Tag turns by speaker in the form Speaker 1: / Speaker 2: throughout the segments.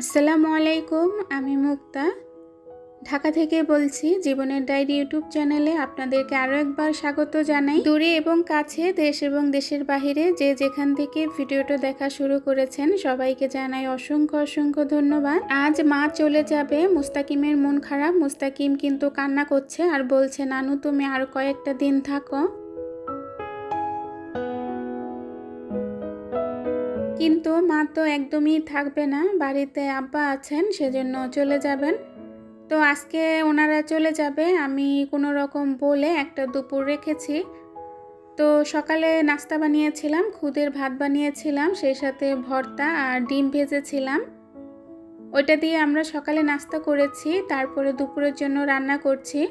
Speaker 1: আসসালামু আলাইকুম, আমি মুক্তা। ঢাকা থেকে বলছি, জীবনের ডায়েরি ইউটিউব চ্যানেলে আপনাদেরকে আরও একবার স্বাগত জানাই। দূরে এবং কাছে, দেশ এবং দেশের বাহিরে যে যেখান থেকে ভিডিওটা দেখা শুরু করেছেন, সবাইকে জানাই অসংখ্য অসংখ্য ধন্যবাদ। আজ মা চলে যাবে, মুস্তাকিমের মন খারাপ, মুস্তাকিম কিন্তু কান্না করছে আর বলছে, নানু, তুমি আর কয়েকটা দিন থাকো। কিন্তু মা তো একদমই থাকবে না, বাড়িতে আব্বা আছেন, সেজন্য চলে যাবেন। তো আজকে ওনারা চলে যাবে, আমি কোনো রকম বলে একটা দুপুর রেখেছি। তো সকালে নাস্তা বানিয়েছিলাম, খুদের ভাত বানিয়েছিলাম, সেই সাথে ভর্তা আর ডিম ভেজেছিলাম। ওইটা দিয়ে আমরা সকালে নাস্তা করেছি, তারপরে দুপুরের জন্য রান্না করছি।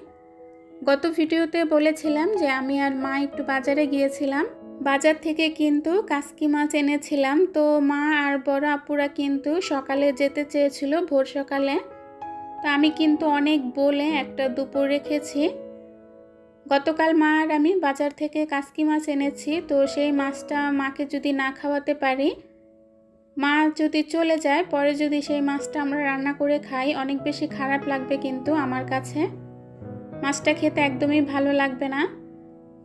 Speaker 1: গত ভিডিওতে বলেছিলাম যে আমি আর মা একটু বাজারে গিয়েছিলাম। বাজার থেকে কিন্তু কাসকি মাছ এনেছিলাম। তো মা আর বড় আপুরা কিন্তু সকালে যেতে চেয়েছিল ভোর সকালে। তো আমি কিন্তু অনেক বলে একটা দুপুর রেখেছি। গতকাল মা আর আমি বাজার থেকে কাসকি মাছ এনেছি। তো সেই মাছটা মাকে যদি না খাওয়াতে পারি, মা যদি চলে যায়, পরে যদি সেই মাছটা আমরা রান্না করে খাই, অনেক বেশি খারাপ লাগবে কিন্তু আমার কাছে। মাছটা খেতে একদমই ভালো লাগবে না।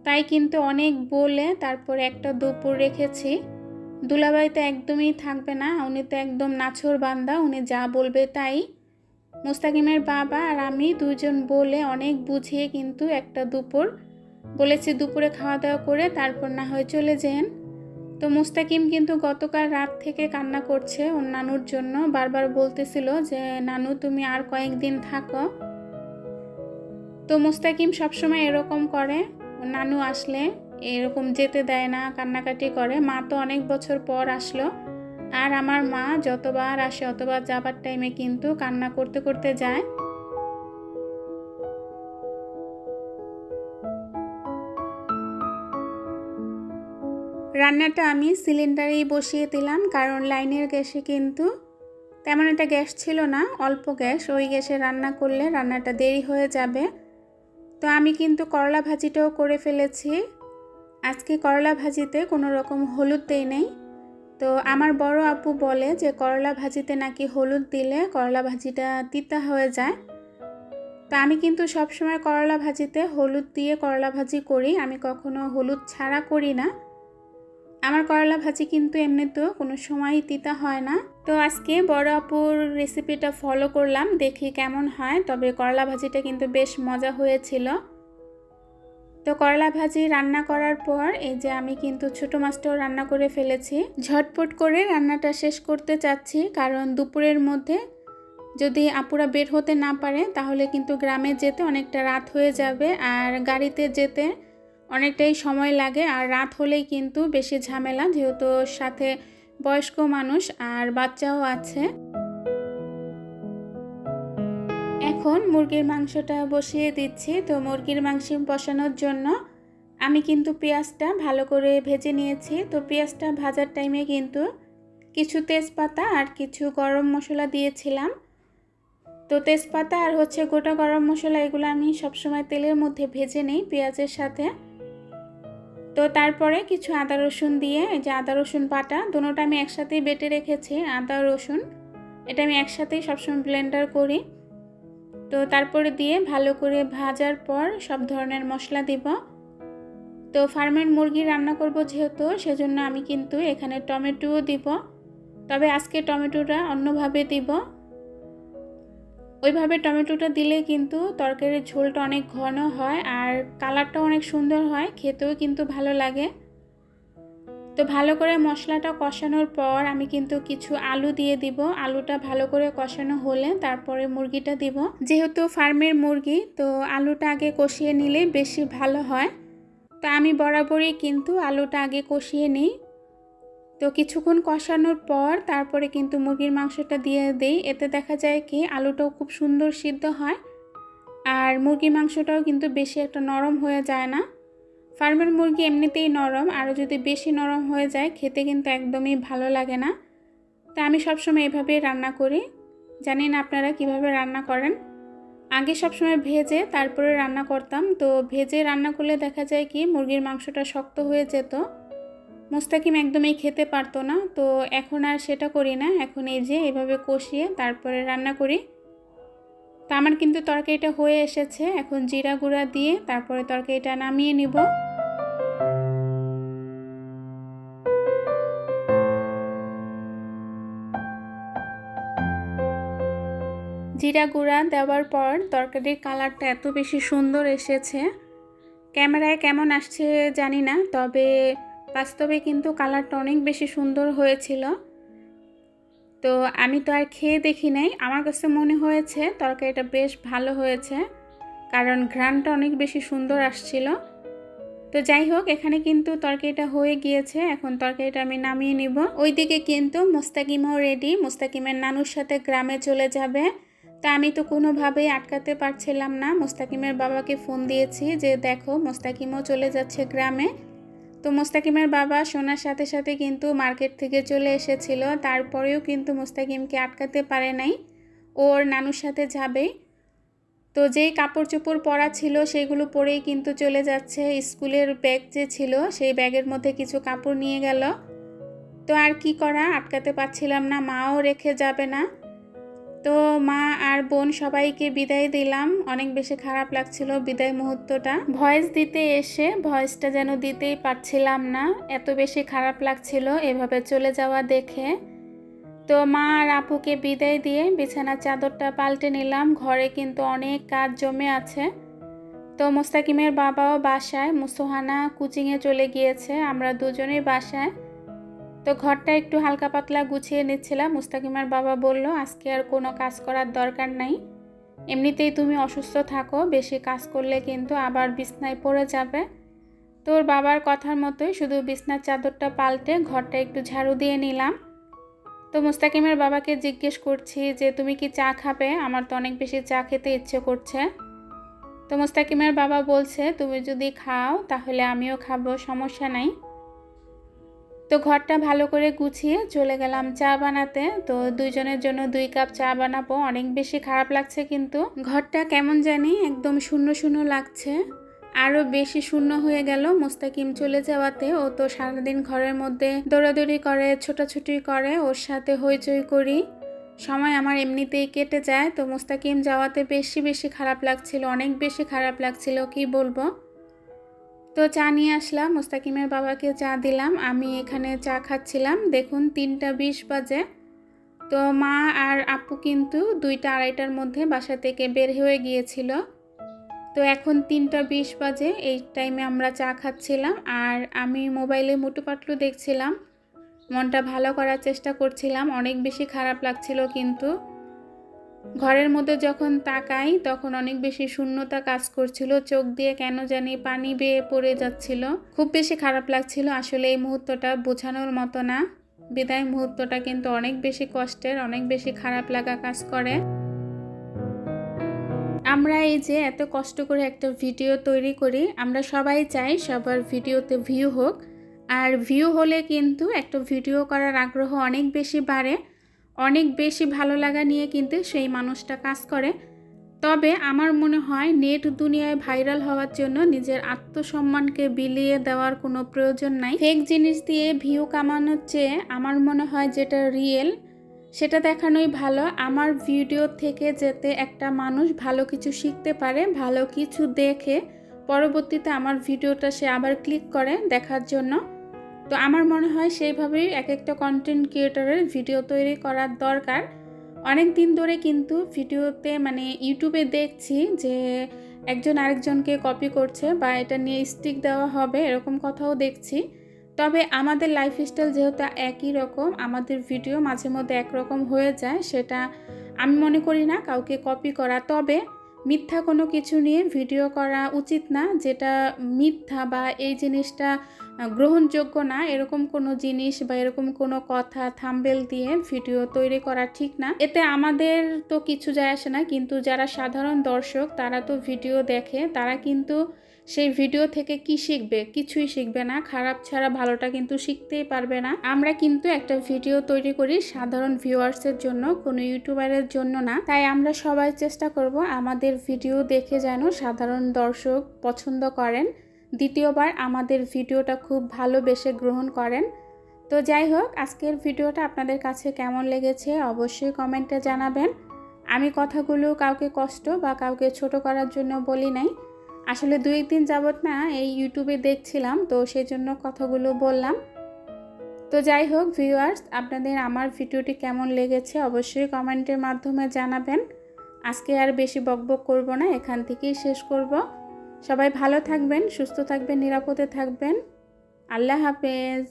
Speaker 1: তাই কিন্তু অনেক বলে তারপর একটা দুপুর রেখেছি। দুলাবাড়িতে একদমই থাকবে না, উনি তো একদম নাছর বান্দা, উনি যা বলবে তাই। মুস্তাকিমের বাবা আর আমি দুজন বলে অনেক বুঝিয়ে কিন্তু একটা দুপুর বলেছি, দুপুরে খাওয়া দাওয়া করে তারপর না হয় চলে যেন। তো মুস্তাকিম কিন্তু গতকাল রাত থেকে কান্না করছে ওর নানুর জন্য, বারবার বলতেছিল যে, নানু, তুমি আর কয়েকদিন থাকো। তো মুস্তাকিম সবসময় এরকম করে। নানু আসলে এরকম যেতে দেয় না, কান্নাকাটি করে। মা তো অনেক বছর পর আসলো। আর আমার মা যতবার আসে অতবার যাবার টাইমে কিন্তু কান্না করতে করতে যায়। রান্নাটা আমি সিলিন্ডারেই বসিয়ে দিলাম, কারণ লাইনের গ্যাসে কিন্তু তেমন একটা গ্যাস ছিল না, অল্প গ্যাস। ওই গ্যাসে রান্না করলে রান্নাটা দেরি হয়ে যাবে। তো আমি কিন্তু করলা ভাজিটাও করে ফেলেছি। আজকে করলা ভাজিতে কোনো রকম হলুদ দেই নেই। তো আমার বড় আপু বলে যে করলা ভাজিতে নাকি হলুদ দিলে করলা ভাজিটা তিতা হয়ে যায়। তো আমি কিন্তু সবসময় করলা ভাজিতে হলুদ দিয়ে করলা ভাজি করি। আমি কখনো হলুদ ছাড়া করি না। আমার করলা ভাজি কিন্তু এমনিতেও কোনো সময়ই তিতা হয় না। তো আজকে বড় আপুর রেসিপিটা ফলো করলাম, দেখি কেমন হয়। তবে করলা ভাজিটা কিন্তু বেশ মজা হয়েছিল। তো করলা ভাজি রান্না করার পর, এই যে আমি কিন্তু ছোটো মাছটাও রান্না করে ফেলেছি। ঝটপট করে রান্নাটা শেষ করতে চাচ্ছি, কারণ দুপুরের মধ্যে যদি আপুরা বের হতে না পারে, তাহলে কিন্তু গ্রামে যেতে অনেকটা রাত হয়ে যাবে, আর গাড়িতে যেতে অনেকটাই সময় লাগে। আর রাত হলেই কিন্তু বেশি ঝামেলা, যেহেতু সাথে বয়স্ক মানুষ আর বাচ্চাও আছে। এখন মুরগির মাংসটা বসিয়ে দিচ্ছি। তো মুরগির মাংস বসানোর জন্য আমি কিন্তু পেঁয়াজটা ভালো করে ভেজে নিয়েছি। তো পেঁয়াজটা ভাজার টাইমে কিন্তু কিছু তেজপাতা আর কিছু গরম মশলা দিয়েছিলাম। তো তেজপাতা আর হচ্ছে গোটা গরম মশলা এগুলো আমি সবসময় তেলের মধ্যে ভেজে নিই পেঁয়াজের সাথে। তো তারপরে কিছু আদা রসুন দিয়ে, এই যে আদা রসুন বাটা, দুটোটা আমি একসাথেই বেটে রেখেছি, আদা, রসুন। এটা আমি একসাথেই সবসময় ব্লেন্ডার করি। তো তারপরে দিয়ে ভালো করে ভাজার পর সব ধরনের মশলা দিব। তো ফার্মের মুরগি রান্না করব যেহেতু, সেজন্য আমি কিন্তু এখানে টমেটোও দিব। তবে আজকে টমেটোটা অন্যভাবে দিব। ওইভাবে টমেটোটা দিলে কিন্তু তরকারির ঝোলটা অনেক ঘন হয় আর কালারটা অনেক সুন্দর হয়, খেতেও কিন্তু ভালো লাগে। তো ভালো করে মশলাটা কষানোর পর আমি কিন্তু কিছু আলু দিয়ে দিব। আলুটা ভালো করে কষানো হলে তারপরে মুরগিটা দিব। যেহেতু ফার্মের মুরগি, তো আলুটা আগে কষিয়ে নিলে বেশি ভালো হয়। তো আমি বরাবরই কিন্তু আলুটা আগে কষিয়ে নিই। তো কিছুক্ষণ কষানোর পর তারপরে কিন্তু মুরগির মাংসটা দিয়ে দেই। এতে দেখা যায় কি, আলুটাও খুব সুন্দর সিদ্ধ হয় আর মুরগির মাংসটাও কিন্তু বেশি একটা নরম হয়ে যায় না। ফার্মের মুরগি এমনিতেই নরম, আরও যদি বেশি নরম হয়ে যায়, খেতে কিন্তু একদমই ভালো লাগে না। তা আমি সবসময় এভাবেই রান্না করি। জানি না আপনারা কীভাবে রান্না করেন। আগে সবসময় ভেজে তারপরে রান্না করতাম। তো ভেজে রান্না করলে দেখা যায় কি, মুরগির মাংসটা শক্ত হয়ে যেত। মুস্তাকিম একদমই খেতে পারতো না, তো এখন আর সেটা করি না। এখন এই যে এভাবে কষিয়ে তারপরে রান্না করি। তা আমার কিন্তু তরকারিটা হয়ে এসেছে, এখন জিরা গুঁড়া দিয়ে তারপরে তরকারিটা নামিয়ে নিব। জিরা গুঁড়া দেওয়ার পর তরকারির কালারটা এত বেশি সুন্দর এসেছে। ক্যামেরায় কেমন আসছে জানি না, তবে বাস্তবে কিন্তু কালারটা অনেক বেশি সুন্দর হয়েছিল। তো আমি তো আর খেয়ে দেখি নাই। আমার কাছে মনে হয়েছে তরকারিটা বেশ ভালো হয়েছে, কারণ ঘ্রানটা অনেক বেশি সুন্দর আসছিল। তো যাই হোক, এখানে কিন্তু তরকারিটা হয়ে গিয়েছে। এখন তরকারিটা আমি নামিয়ে নিব। ওইদিকে কিন্তু মোস্তাকিমও রেডি মোস্তাকিমের নানুর সাথে গ্রামে চলে যাবে। তা আমি তো কোনোভাবেই আটকাতে পারছিলাম না। মোস্তাকিমের বাবাকে ফোন দিয়েছি যে, দেখো, মোস্তাকিমও চলে যাচ্ছে গ্রামে। তো মোস্তাকিমের বাবা শোনার সাথে সাথে কিন্তু মার্কেট থেকে চলে এসেছিল। তারপরেও কিন্তু মোস্তাকিমকে আটকাতে পারে নাই। ওর নানুর সাথে যাবে। তো যেই কাপড় চোপড় পরা ছিল সেগুলো পরেই কিন্তু চলে যাচ্ছে। স্কুলের ব্যাগ যে ছিল সেই ব্যাগের মধ্যে কিছু কাপড় নিয়ে গেল। তো আর কি করা? আটকাতে পারছিলাম না। মাও রেখে যাবে না। তো মা আর বোন সবাইকে বিদায় দিলাম। অনেক বেশি খারাপ লাগছিল বিদায় মুহূর্তটা। ভয়েস দিতে এসে ভয়েসটা যেন দিতেই পারছিলাম না। এত বেশি খারাপ লাগছিল এভাবে চলে যাওয়া দেখে। তো মা আর আপুকে বিদায় দিয়ে বিছানার চাদরটা পাল্টে নিলাম। ঘরে কিন্তু অনেক কাজ জমে আছে। তো মোস্তাকিমের বাবাও বাসায়, মুসোহানা কোচিংয়ে চলে গিয়েছে। আমরা দুজনেই বাসায়। তো ঘরটা একটু হালকা পাতলা গুছিয়ে নিচ্ছিলাম। মুস্তাকিমার বাবা বলল, আজকে আর কোনো কাজ করার দরকার নাই। এমনিতেই তুমি অসুস্থ থাকো, বেশি কাজ করলে কিন্তু আবার বিছনায় পড়ে যাবে। তোর বাবার কথার মতোই শুধু বিছনার চাদরটা পাল্টে ঘরটা একটু ঝাড়ু দিয়ে নিলাম। তো মুস্তাকিমের বাবাকে জিজ্ঞেস করছি যে, তুমি কি চা খাবে? আমার তো অনেক বেশি চা খেতে ইচ্ছে করছে। তো মুস্তাকিমের বাবা বলছে, তুমি যদি খাও, তাহলে আমিও খাব, সমস্যা নাই। তো ঘরটা ভালো করে গুছিয়ে চলে গেলাম চা বানাতে। তো দুইজনের জন্য দুই কাপ চা বানাবো। অনেক বেশি খারাপ লাগছে কিন্তু। ঘরটা কেমন জানি একদম শূন্য শূন্য লাগছে। আরও বেশি শূন্য হয়ে গেল মোস্তাকিম চলে যাওয়াতে। ও তো সারাদিন ঘরের মধ্যে দৌড়াদৌড়ি করে, ছোটাছুটি করে, ওর সাথে হইচই করি। সময় আমার এমনিতেই কেটে যায়। তো মোস্তাকিম যাওয়াতে বেশি বেশি খারাপ লাগছিল, অনেক বেশি খারাপ লাগছিল, কি বলব? তো চা নিয়ে আসলাম। মোস্তাকিমের বাবাকে চা দিলাম। আমি এখানে চা খাচ্ছিলাম। দেখুন, তিনটা বিশ বাজে। তো মা আর আপু কিন্তু দুইটা আড়াইটার মধ্যে বাসা থেকে বের হয়ে গিয়েছিল। তো এখন তিনটা বিশ বাজে। এই টাইমে আমরা চা খাচ্ছিলাম। আর আমি মোবাইলে মোটু পাটলু দেখছিলাম। মনটা ভালো করার চেষ্টা করছিলাম। অনেক বেশি খারাপ লাগছিল কিন্তু। ঘরের মধ্যে যখন তাকাই, তখন অনেক বেশি শূন্যতা কাজ করছিল। চোখ দিয়ে কেন জানি পানি বেয়ে পড়ে যাচ্ছিল। খুব বেশি খারাপ লাগছিল আসলে এই মুহূর্তটা বোঝানোর মতো না। বিদায় মুহূর্তটা কিন্তু অনেক বেশি কষ্টের, অনেক বেশি খারাপ লাগা কাজ করে। আমরা এই যে এত কষ্ট করে একটা ভিডিও তৈরি করি, আমরা সবাই চাই সবার ভিডিওতে ভিউ হোক। আর ভিউ হলে কিন্তু একটা ভিডিও করার আগ্রহ অনেক বেশি বাড়ে। অনেক বেশি ভালো লাগা নিয়ে কিন্তু সেই মানুষটা কাজ করে। তবে আমার মনে হয় নেট দুনিয়ায় ভাইরাল হওয়ার জন্য নিজের আত্মসম্মানকে বিলিয়ে দেওয়ার কোনো প্রয়োজন নাই। ফেক জিনিস দিয়ে ভিউ কামানোর চেয়ে আমার মনে হয় যেটা রিয়েল, সেটা দেখানোই ভালো। আমার ভিডিও থেকে যেতে একটা মানুষ ভালো কিছু শিখতে পারে, ভালো কিছু দেখে পরবর্তীতে আমার ভিডিওটা সে আবার ক্লিক করে দেখার জন্য। তো আমার মনে হয় সেইভাবেই এক একটা কন্টেন্ট ক্রিয়েটারের ভিডিও তৈরি করার দরকার। অনেক দিন ধরে কিন্তু ভিডিওতে মানে ইউটিউবে দেখছি যে একজন আরেকজনকে কপি করছে বা এটা নিয়ে স্টিক দেওয়া হবে, এরকম কথাও দেখছি। তবে আমাদের লাইফস্টাইল যেহেতু একই রকম, আমাদের ভিডিও মাঝে মধ্যে একরকম হয়ে যায়, সেটা আমি মনে করি না কাউকে কপি করা। তবে মিথ্যা কোনো কিছু নিয়ে ভিডিও করা উচিত না, যেটা মিথ্যা বা এই জিনিসটা গ্রহণযোগ্য না, এরকম কোনো জিনিস বা এরকম কোনো কথা, থাম্বেল দিয়ে ভিডিও তৈরি করা ঠিক না। এতে আমাদের তো কিছু যায় আসে না, কিন্তু যারা সাধারণ দর্শক, তারা তো ভিডিও দেখে, তারা কিন্তু সেই ভিডিও থেকে কি শিখবে? কিছুই শিখবে না। খারাপ ছাড়া ভালোটা কিন্তু শিখতেই পারবে না। আমরা কিন্তু একটা ভিডিও তৈরি করি সাধারণ ভিউয়ার্সের জন্য, কোনো ইউটিউবারের জন্য না। তাই আমরা সবাই চেষ্টা করব আমাদের ভিডিও দেখে যেন সাধারণ দর্শক পছন্দ করেন। দ্বিতীয়বার আমাদের ভিডিওটা খুব ভালোবেসে গ্রহণ করেন। তো যাই হোক, আজকের ভিডিওটা আপনাদের কাছে কেমন লেগেছে অবশ্যই কমেন্টে জানাবেন। আমি কথাগুলো কাউকে কষ্ট বা কাউকে ছোট করার জন্য বলি নাই। আসলে দুই একদিন যাবত না এই ইউটিউবে দেখছিলাম, তো সেই জন্য কথাগুলো বললাম। তো যাই হোক ভিউয়ার্স আপনাদের আমার ভিডিওটি কেমন লেগেছে অবশ্যই কমেন্টের মাধ্যমে জানাবেন। আজকে আর বেশি বকবক করব না, এখান থেকেই শেষ করব। সবাই ভালো থাকবেন, সুস্থ থাকবেন, নিরাপদে থাকবেন। আল্লাহ হাফেজ।